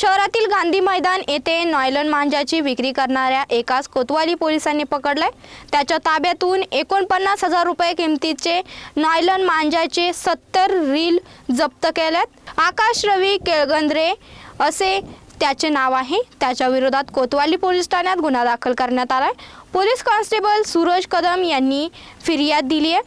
शहरातील गांधी मैदान येथे नॉयलन मांजाची विक्री करणाऱ्या एकाच कोतवाली पोलिसांनी पकडलाय. त्याच्या ताब्यातून एकोणपन्नास हजार रुपये किमतीचे नॉयलन मांजाचे सत्तर रील जप्त केल्यात. आकाश रवी केळगंद्रे असे त्याचे नाव आहे. त्याच्या विरोधात कोतवाली पोलीस ठाण्यात गुन्हा दाखल करण्यात आलाय. पोलीस कॉन्स्टेबल सूरज कदम यांनी फिर्याद दिली आहे.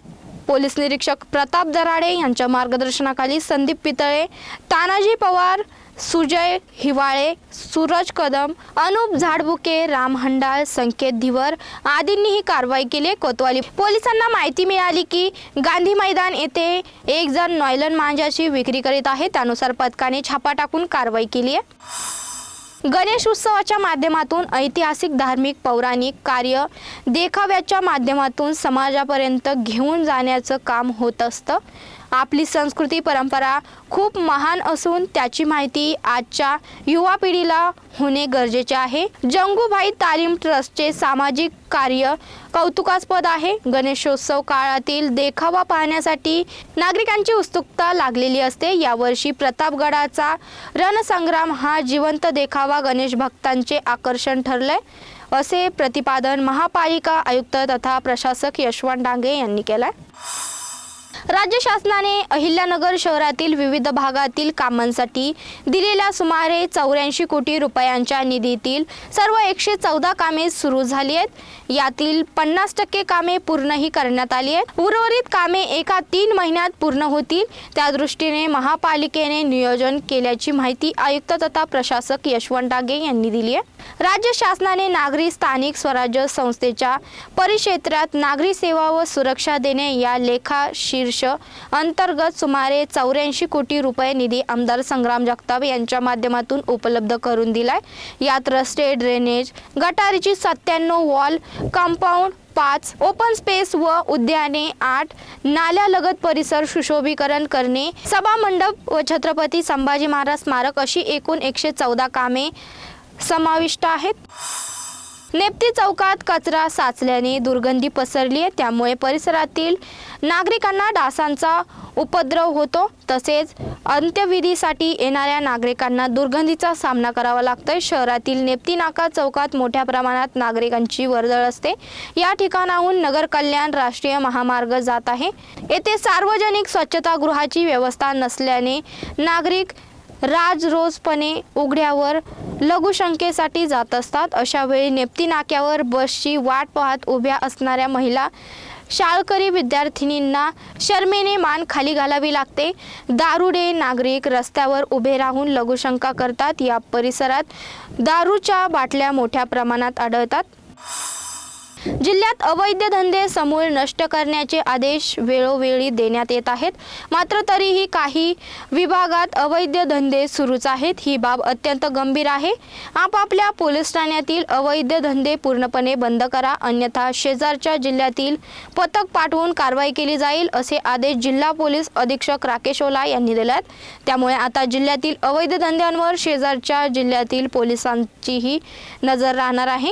पोलीस निरीक्षक प्रताप दराडे यांच्या मार्गदर्शनाखाली संदीप पितळे तानाजी पवार सुजय हिवाळे सूरज कदम अनुप झाडबुके राम हंडाळ संकेत धिवर आदींनी ही कारवाई केली कोतवाली. पोलिसांना माहिती मिळाली की गांधी मैदान येथे एक जण नॉयलन मांजाची विक्री करीत आहे. त्यानुसार पथकाने छापा टाकून कारवाई केली आहे. गणेश उत्सवाच्या माध्यमातून ऐतिहासिक धार्मिक पौराणिक कार्य देखाव्याच्या माध्यमातून समाजापर्यंत घेऊन जाण्याचं काम होत असतं. आपली संस्कृती परंपरा खूप महान असून त्याची माहिती आजच्या युवा पिढीला होणे गरजेचे आहे. जंगूभाई तालीम ट्रस्टचे सामाजिक कार्य कौतुकास्पद आहे. गणेशोत्सव काळातील देखावा पाहण्यासाठी नागरिकांची उत्सुकता लागलेली असते. यावर्षी प्रतापगडाचा रणसंग्राम हा जिवंत देखावा गणेश भक्तांचे आकर्षण ठरलंय. असे प्रतिपादन महापालिका आयुक्त तथा प्रशासक यशवंत डांगे यांनी केलंय. राज्य शासनाने अहिल्यानगर शहरातील विविध भागातील कामांसाठी दिलेल्या सुमारे चौऱ्याऐंशी कोटी रुपयांच्या निधीतील सर्व एकशे चौदा कामे सुरू झाली आहेत. यातील पन्नास टक्के कामे पूर्णही करण्यात आली आहेत. उर्वरित कामे एका तीन महिन्यात पूर्ण होतील. त्या दृष्टीने महापालिकेने नियोजन केल्याची माहिती आयुक्त तथा प्रशासक यशवंत डागे यांनी दिली आहे. राज्य शासनाने नागरी स्थानिक स्वराज्य संस्थेच्या परिक्षेत्रात नागरी सेवा व सुरक्षा देणे या लेखा शीर्ष अंतर्गत सुमारे चौऱ्याऐंशी कोटी रुपये निधी आमदार संग्राम जगताप यांच्या माध्यमातून उपलब्ध करून दिलाय. यात रस्ते ड्रेनेज गटारीची सत्त्याण्णव वॉल कंपाऊंड पाच ओपन स्पेस व उद्याने आठ नाल्यालगत परिसर सुशोभीकरण करणे सभामंडप व छत्रपती संभाजी महाराज स्मारक अशी एकूण एकशे चौदा कामे समाविष्ट आहेत. नेप्ती चौकात कचरा साचल्याने दुर्गंधी पसरली आहे. त्यामुळे परिसरातील नागरिकांना डासांचा उपद्रव होतो. तसेच अंत्यविधीसाठी येणाऱ्या नागरिकांना दुर्गंधीचा सामना करावा लागतोय. शहरातील नेप्ती नाका चौकात मोठ्या प्रमाणात नागरिकांची वर्दळ असते. या ठिकाणाहून नगर कल्याण राष्ट्रीय महामार्ग जात आहे. येथे सार्वजनिक स्वच्छतागृहाची व्यवस्था नसल्याने नागरिक राजरोजपणे उघड्यावर लघुशंकेसाठी जात असतात. अशा वेळी नेप्ती नाक्यावर बसची वाट पाहत उभ्या असणाऱ्या महिला शाळकरी विद्यार्थिनींना शर्मेने मान खाली घालावी लागते. दारुडे नागरिक रस्त्यावर उभे राहून लघुशंका करतात. या परिसरात दारूच्या बाटल्या मोठ्या प्रमाणात आढळतात. जिल्ह्यात अवैध धंदे समूळ नष्ट करण्याचे आदेश वेळोवेळी देण्यात येत आहेत. मात्र तरीही काही विभागात अवैध धंदे सुरूच आहेत. ही बाब अत्यंत गंभीर आहे. आपापल्या पोलीस ठाण्यातील अवैध धंदे पूर्णपणे बंद करा. अन्यथा शेजारच्या जिल्ह्यातील पथक पाठवून कारवाई केली जाईल असे आदेश जिल्हा पोलीस अधीक्षक राकेश ओला यांनी दिलेत त्यामुळे आता जिल्ह्यातील अवैध धंद्यांवर शेजारच्या जिल्ह्यातील पोलिसांचीही नजर राहणार आहे.